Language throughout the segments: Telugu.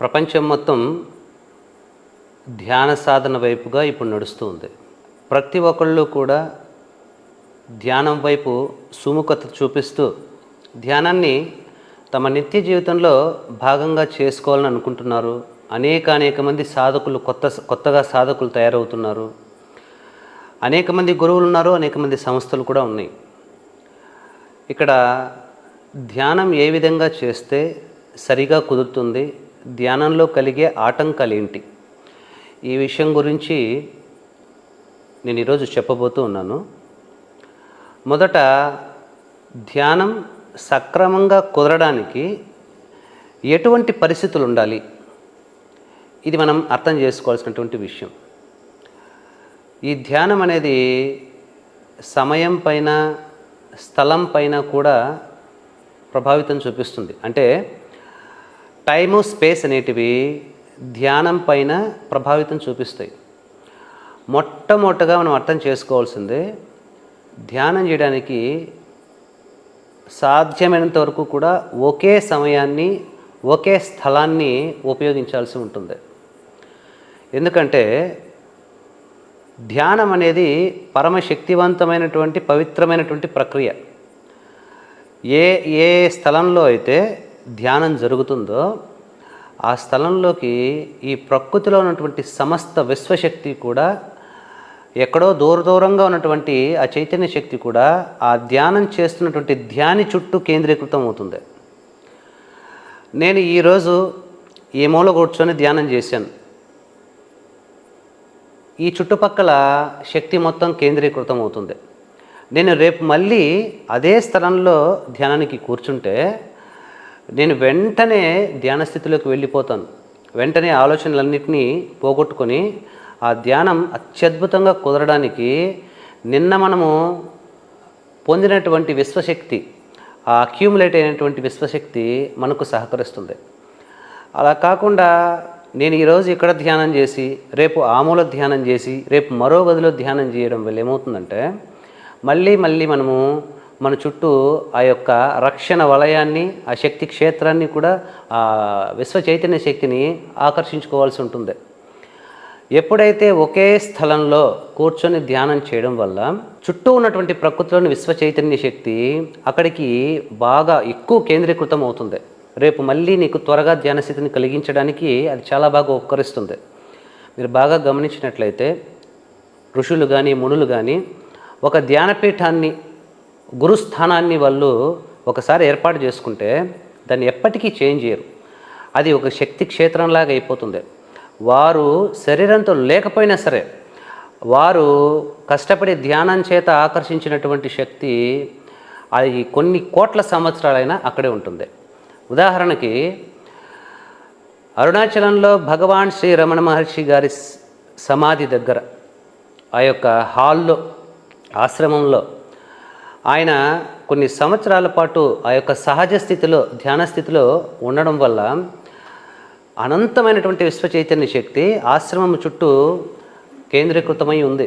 ప్రపంచం మొత్తం ధ్యాన సాధన వైపుగా ఇప్పుడు నడుస్తూ ఉంది. ప్రతి ఒక్కళ్ళు కూడా ధ్యానం వైపు సుముఖత చూపిస్తూ ధ్యానాన్ని తమ నిత్య జీవితంలో భాగంగా చేసుకోవాలని అనుకుంటున్నారు. అనేక అనేక మంది సాధకులు కొత్త కొత్తగా సాధకులు తయారవుతున్నారు. అనేక మంది గురువులు ఉన్నారు అనేక మంది సంస్థలు కూడా ఉన్నాయి. ఇక్కడ ధ్యానం ఏ విధంగా చేస్తే సరిగా కుదురుతుంది? ధ్యానంలో కలిగే ఆటంకాలు ఏంటి ఈ విషయం గురించి నేను ఈరోజు చెప్పబోతూ ఉన్నాను. మొదట ధ్యానం సక్రమంగా కుదరడానికి ఎటువంటి పరిస్థితులు ఉండాలి ఇది మనం అర్థం చేసుకోవాల్సినటువంటి విషయం. ఈ ధ్యానం అనేది సమయం పైన స్థలం పైన కూడా ప్రభావితం చూపిస్తుంది. అంటే టైము స్పేస్ అనేటివి ధ్యానం పైన ప్రభావితం చూపిస్తాయి. మొట్టమొదటగా మనం అర్థం చేసుకోవాల్సిందే ధ్యానం చేయడానికి సాధ్యమైనంత వరకు కూడా ఒకే సమయాన్ని ఒకే స్థలాన్ని ఉపయోగించాల్సి ఉంటుంది. ఎందుకంటే ధ్యానం అనేది పరమశక్తివంతమైనటువంటి పవిత్రమైనటువంటి ప్రక్రియ. ఏ ఏ స్థలంలో అయితే ధ్యానం జరుగుతుందో ఆ స్థలంలోకి ఈ ప్రకృతిలో ఉన్నటువంటి సమస్త విశ్వశక్తి కూడా ఎక్కడో దూర దూరంగా ఉన్నటువంటి ఆ చైతన్య శక్తి కూడా ఆ ధ్యానం చేస్తున్నటువంటి ధ్యాని చుట్టూ కేంద్రీకృతం అవుతుంది. నేను ఈరోజు ఈ మూల కూర్చొని ధ్యానం చేశాను. ఈ చుట్టుపక్కల శక్తి మొత్తం కేంద్రీకృతం అవుతుంది. నేను రేపు మళ్ళీ అదే స్థలంలో ధ్యానానికి కూర్చుంటే నేను వెంటనే ధ్యాన స్థితిలోకి వెళ్ళిపోతాను. వెంటనే ఆలోచనలన్నింటినీ పోగొట్టుకొని ఆ ధ్యానం అత్యద్భుతంగా కుదరడానికి నిన్న మనము పొందినటువంటి విశ్వశక్తి ఆ అక్యూములేట్ అయినటువంటి విశ్వశక్తి మనకు సహకరిస్తుంది. అలా కాకుండా నేను ఈరోజు ఇక్కడ ధ్యానం చేసి రేపు ఆమూల ధ్యానం చేసి రేపు మరో గదిలో ధ్యానం చేయడం వల్ల ఏమవుతుందంటే మళ్ళీ మళ్ళీ మనము మన చుట్టూ ఆ యొక్క రక్షణ వలయాన్ని ఆ శక్తి క్షేత్రాన్ని కూడా ఆ విశ్వ చైతన్య శక్తిని ఆకర్షించుకోవాల్సి ఉంటుంది. ఎప్పుడైతే ఒకే స్థలంలో కూర్చొని ధ్యానం చేయడం వల్ల చుట్టూ ఉన్నటువంటి ప్రకృతిలోని విశ్వ చైతన్య శక్తి అక్కడికి బాగా ఎక్కువ కేంద్రీకృతం అవుతుంది. రేపు మళ్ళీ నీకు త్వరగా ధ్యాన స్థితిని కలిగించడానికి అది చాలా బాగా ఉపకరిస్తుంది. మీరు బాగా గమనించినట్లయితే ఋషులు కానీ మునులు కానీ ఒక ధ్యానపీఠాన్ని గురుస్థానాన్ని వాళ్ళు ఒకసారి ఏర్పాటు చేసుకుంటే దాన్ని ఎప్పటికీ చేంజ్ చేయరు. అది ఒక శక్తి క్షేత్రంలాగా అయిపోతుంది. వారు శరీరంతో లేకపోయినా సరే వారు కష్టపడి ధ్యానం చేత ఆకర్షించినటువంటి శక్తి అది కొన్ని కోట్ల సంవత్సరాలైనా అక్కడే ఉంటుంది. ఉదాహరణకి అరుణాచలంలో భగవాన్ శ్రీ రమణ మహర్షి గారి సమాధి దగ్గర ఆ యొక్క హాల్లో ఆశ్రమంలో ఆయన కొన్ని సంవత్సరాల పాటు ఆ యొక్క సహజ స్థితిలో ధ్యాన స్థితిలో ఉండడం వల్ల అనంతమైనటువంటి విశ్వ చైతన్య శక్తి ఆశ్రమం చుట్టూ కేంద్రీకృతమై ఉంది.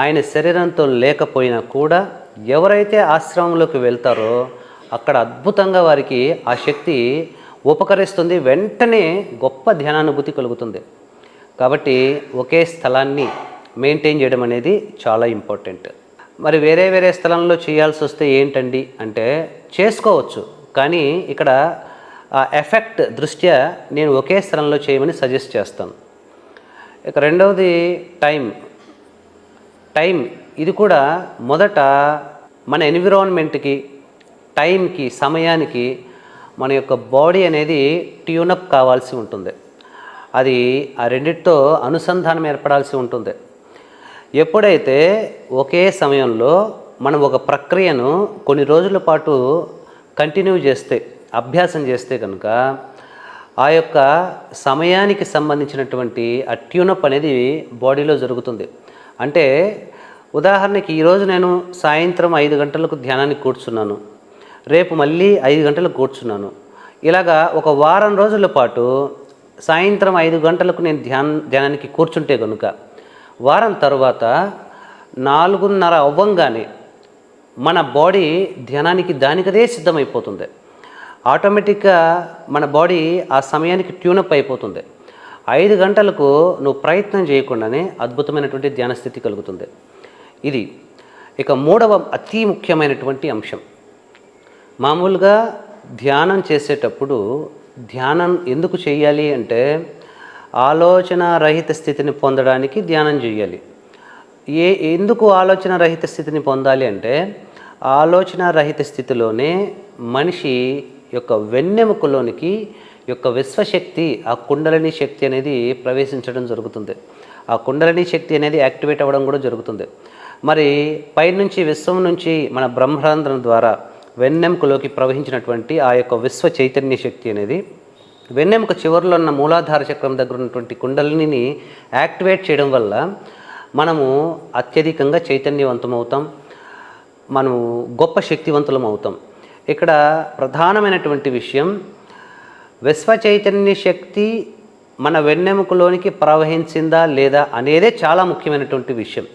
ఆయన శరీరంతో లేకపోయినా కూడా ఎవరైతే ఆశ్రమంలోకి వెళ్తారో అక్కడ అద్భుతంగా వారికి ఆ శక్తి ఉపకరిస్తుంది. వెంటనే గొప్ప ధ్యానానుభూతి కలుగుతుంది. కాబట్టి ఒకే స్థలాన్ని మెయింటైన్ చేయడం అనేది చాలా ఇంపార్టెంట్. మరి వేరే వేరే స్థలంలో చేయాల్సి వస్తే ఏంటండి అంటే చేసుకోవచ్చు. కానీ ఇక్కడ ఆ ఎఫెక్ట్ దృష్ట్యా నేను ఒకే స్థలంలో చేయమని సజెస్ట్ చేస్తాను. ఇక రెండవది టైం టైం ఇది కూడా మొదట మన ఎన్విరాన్మెంట్కి టైంకి సమయానికి మన యొక్క బాడీ అనేది ట్యూనప్ కావాల్సి ఉంటుంది. అది ఆ రెండిటితో అనుసంధానం ఏర్పడాల్సి ఉంటుంది. ఎప్పుడైతే ఒకే సమయంలో మనం ఒక ప్రక్రియను కొన్ని రోజుల పాటు కంటిన్యూ చేస్తే అభ్యాసం చేస్తే కనుక ఆ యొక్క సమయానికి సంబంధించినటువంటి ఆ ట్యూనప్ అనేది బాడీలో జరుగుతుంది. అంటే ఉదాహరణకి ఈరోజు నేను సాయంత్రం ఐదు గంటలకు ధ్యానానికి కూర్చున్నాను. రేపు మళ్ళీ ఐదు గంటలకు కూర్చున్నాను. ఇలాగా ఒక వారం రోజుల పాటు సాయంత్రం ఐదు గంటలకు నేను ధ్యాన ధ్యానానికి కూర్చుంటే కనుక వారం తర్వాత నాలుగున్నర అవ్వంగానే మన బాడీ ధ్యానానికి దానికదే సిద్ధమైపోతుంది. ఆటోమేటిక్గా మన బాడీ ఆ సమయానికి ట్యూనప్ అయిపోతుంది. ఐదు గంటలకు నువ్వు ప్రయత్నం చేయకుండానే అద్భుతమైనటువంటి ధ్యాన స్థితి కలుగుతుంది. ఇది ఇక మూడవ అతి ముఖ్యమైనటువంటి అంశం. మామూలుగా ధ్యానం చేసేటప్పుడు ధ్యానం ఎందుకు చేయాలి అంటే ఆలోచన రహిత స్థితిని పొందడానికి ధ్యానం చేయాలి. ఏ ఎందుకు ఆలోచన రహిత స్థితిని పొందాలి అంటే ఆలోచన రహిత స్థితిలోనే మనిషి యొక్క వెన్నెముకలోనికి యొక్క విశ్వశక్తి ఆ కుండలని శక్తి అనేది ప్రవేశించడం జరుగుతుంది. ఆ కుండలని శక్తి అనేది యాక్టివేట్ అవ్వడం కూడా జరుగుతుంది. మరి పైనుంచి విశ్వం నుంచి మన బ్రహ్మరంధ్రం ద్వారా వెన్నెముకలోకి ప్రవహించినటువంటి ఆ యొక్క విశ్వ చైతన్య శక్తి అనేది వెన్నెముక చివరిలో ఉన్న మూలాధార చక్రం దగ్గర ఉన్నటువంటి కుండలిని యాక్టివేట్ చేయడం వల్ల మనము అత్యధికంగా చైతన్యవంతమవుతాం మనము గొప్ప శక్తివంతులం అవుతాం. ఇక్కడ ప్రధానమైనటువంటి విషయం విశ్వ చైతన్య శక్తి మన వెన్నెముకలోనికి ప్రవహించిందా లేదా అనేదే చాలా ముఖ్యమైనటువంటి విషయం.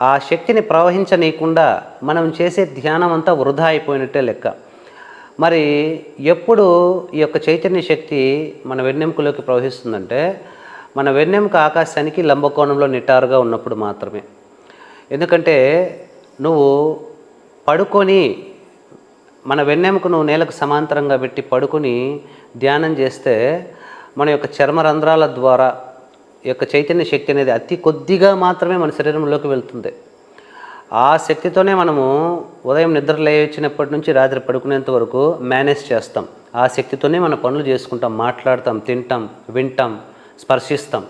ఆ శక్తిని ప్రవహించనీయకుండా మనం చేసే ధ్యానం అంతా వృధా అయిపోయినట్టే లెక్క. మరి ఎప్పుడు ఈ యొక్క చైతన్య శక్తి మన వెన్నెముకలోకి ప్రవహిస్తుందంటే మన వెన్నెముక ఆకాశానికి లంబకోణంలో నిటారుగా ఉన్నప్పుడు మాత్రమే. ఎందుకంటే నువ్వు పడుకొని మన వెన్నెముకను నేలకు సమాంతరంగా పెట్టి పడుకొని ధ్యానం చేస్తే మన యొక్క చర్మ రంధ్రాల ద్వారా ఈ యొక్క చైతన్య శక్తి అనేది అతి కొద్దిగా మాత్రమే మన శరీరంలోకి వెళ్తుంది. ఆ శక్తితోనే మనము ఉదయం నిద్ర లేచినప్పటి నుంచి రాత్రి పడుకునేంత వరకు మేనేజ్ చేస్తాం. ఆ శక్తితోనే మన పనులు చేసుకుంటాం మాట్లాడతాం తింటాం వింటాం స్పర్శిస్తాం.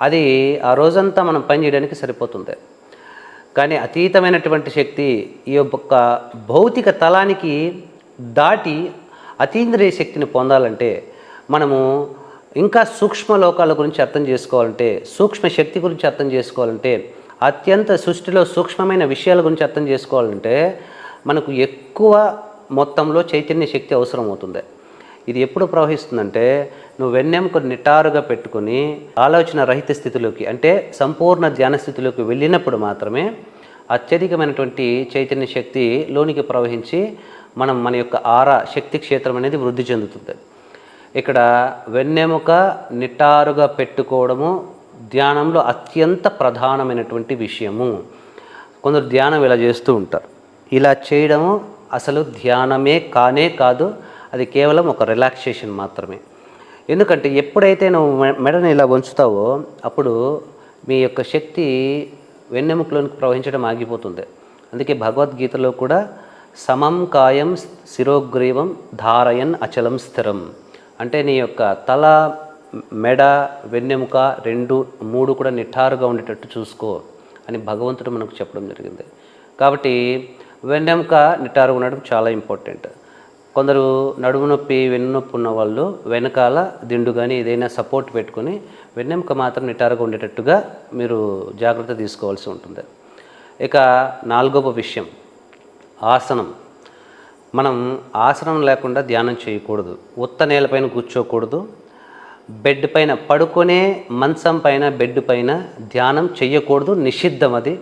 అది ఆ రోజంతా మనం పని చేయడానికి సరిపోతుంది. కానీ అతీతమైనటువంటి శక్తి ఈ యొక్క భౌతిక తలానికి దాటి అతీంద్రియ శక్తిని పొందాలంటే మనము ఇంకా సూక్ష్మ లోకాల గురించి అర్థం చేసుకోవాలంటే సూక్ష్మ శక్తి గురించి అర్థం చేసుకోవాలంటే అత్యంత సృష్టిలో సూక్ష్మమైన విషయాల గురించి అర్థం చేసుకోవాలంటే మనకు ఎక్కువ మొత్తంలో చైతన్య శక్తి అవసరం అవుతుంది ఇది ఎప్పుడు ప్రవహిస్తుందంటే నువ్వు వెన్నెముక నిటారుగా పెట్టుకుని ఆలోచన రహిత స్థితిలోకి అంటే సంపూర్ణ ధ్యాన స్థితిలోకి వెళ్ళినప్పుడు మాత్రమే అత్యధికమైనటువంటి చైతన్య శక్తి లోనికి ప్రవహించి మనం మన యొక్క ఆరా శక్తి క్షేత్రం అనేది వృద్ధి చెందుతుంది. ఇక్కడ వెన్నెముక నిటారుగా పెట్టుకోవడము ధ్యానంలో అత్యంత ప్రధానమైనటువంటి విషయము. కొందరు ధ్యానం ఇలా చేస్తూ ఉంటారు. ఇలా చేయడము అసలు ధ్యానమే కానే కాదు అది కేవలం ఒక రిలాక్సేషన్ మాత్రమే. ఎందుకంటే ఎప్పుడైతే నువ్వు మెడని ఇలా వంచుతావో అప్పుడు మీ యొక్క శక్తి వెన్నెముకలోనికి ప్రవహించడం ఆగిపోతుంది. అందుకే భగవద్గీతలో కూడా సమం కాయం శిరోగ్రీవం ధారయన్ అచలం స్థిరం. అంటే నీ యొక్క తల మెడ వెన్నెముక రెండు మూడు కూడా నిఠారుగా ఉండేటట్టు చూసుకో అని భగవంతుడు మనకు చెప్పడం జరిగింది. కాబట్టి వెన్నెముక నిటారుగా ఉండడం చాలా ఇంపార్టెంట్. కొందరు నడుము నొప్పి వెన్నునొప్పి ఉన్న వాళ్ళు వెనకాల దిండు కానీ ఏదైనా సపోర్ట్ పెట్టుకొని వెన్నెముక మాత్రం నిటారుగా ఉండేటట్టుగా మీరు జాగ్రత్త తీసుకోవాల్సి ఉంటుంది. ఇక నాలుగవ విషయం ఆసనం. మనం ఆసనం లేకుండా ధ్యానం చేయకూడదు. ఉత్త నేలపైన కూర్చోకూడదు. బెడ్ పైన పడుకునే మంచం పైన బెడ్ పైన ధ్యానం చేయకూడదు నిషిద్ధం అది.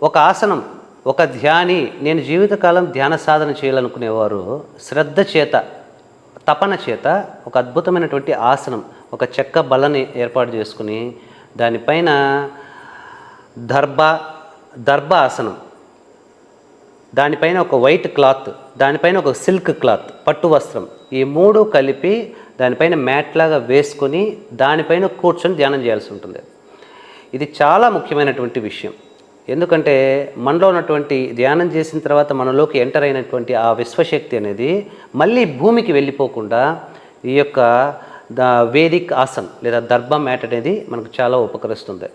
ఒక ఆసనం ఒక ధ్యాని నేను జీవితకాలం ధ్యాన సాధన చేయాలనుకునేవారు శ్రద్ధ చేత తపన చేత ఒక అద్భుతమైనటువంటి ఆసనం ఒక చెక్క బలని ఏర్పాటు చేసుకుని దానిపైన దర్భ దర్భ ఆసనం. దానిపైన ఒక వైట్ క్లాత్ దానిపైన ఒక సిల్క్ క్లాత్ పట్టు వస్త్రం. ఈ మూడు కలిపి దానిపైన మ్యాట్ లాగా వేసుకొని దానిపైన కూర్చొని ధ్యానం చేయాల్సి ఉంటుంది. ఇది చాలా ముఖ్యమైనటువంటి విషయం. ఎందుకంటే మనలో ఉన్నటువంటి ధ్యానం చేసిన తర్వాత మనలోకి ఎంటర్ అయినటువంటి ఆ విశ్వశక్తి అనేది మళ్ళీ భూమికి వెళ్ళిపోకుండా ఈ యొక్క ద వేదిక్ ఆసన్ లేదా దర్భ మ్యాట్ అనేది మనకు చాలా ఉపకరిస్తుంది.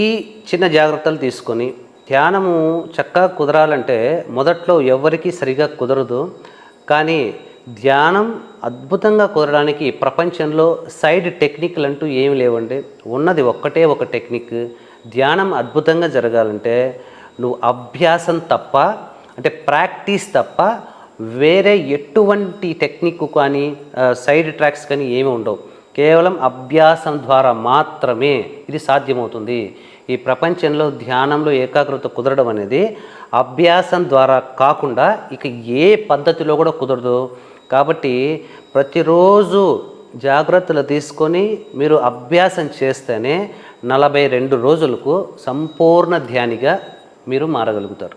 ఈ చిన్న జాగ్రత్తలు తీసుకొని ధ్యానము చక్కగా కుదరాలంటే మొదట్లో ఎవరికీ సరిగా కుదరదు. కానీ ధ్యానం అద్భుతంగా కుదరడానికి ప్రపంచంలో సైడ్ టెక్నిక్లు అంటూ ఏమి లేవండి. ఉన్నది ఒక్కటే ఒక టెక్నిక్. ధ్యానం అద్భుతంగా జరగాలంటే నువ్వు అభ్యాసం తప్ప అంటే ప్రాక్టీస్ తప్ప వేరే ఎటువంటి టెక్నిక్ కానీ సైడ్ ట్రాక్స్ కానీ ఏమి ఉండవు. కేవలం అభ్యాసం ద్వారా మాత్రమే ఇది సాధ్యమవుతుంది. ఈ ప్రపంచంలో ధ్యానంలో ఏకాగ్రత కుదరడం అనేది అభ్యాసం ద్వారా కాకుండా ఇక ఏ పద్ధతిలో కూడా కుదరదు. కాబట్టి ప్రతిరోజు జాగ్రత్తలు తీసుకొని మీరు అభ్యాసం చేస్తేనే నలభై రెండు రోజులకు సంపూర్ణ ధ్యానిగా మీరు మారగలుగుతారు.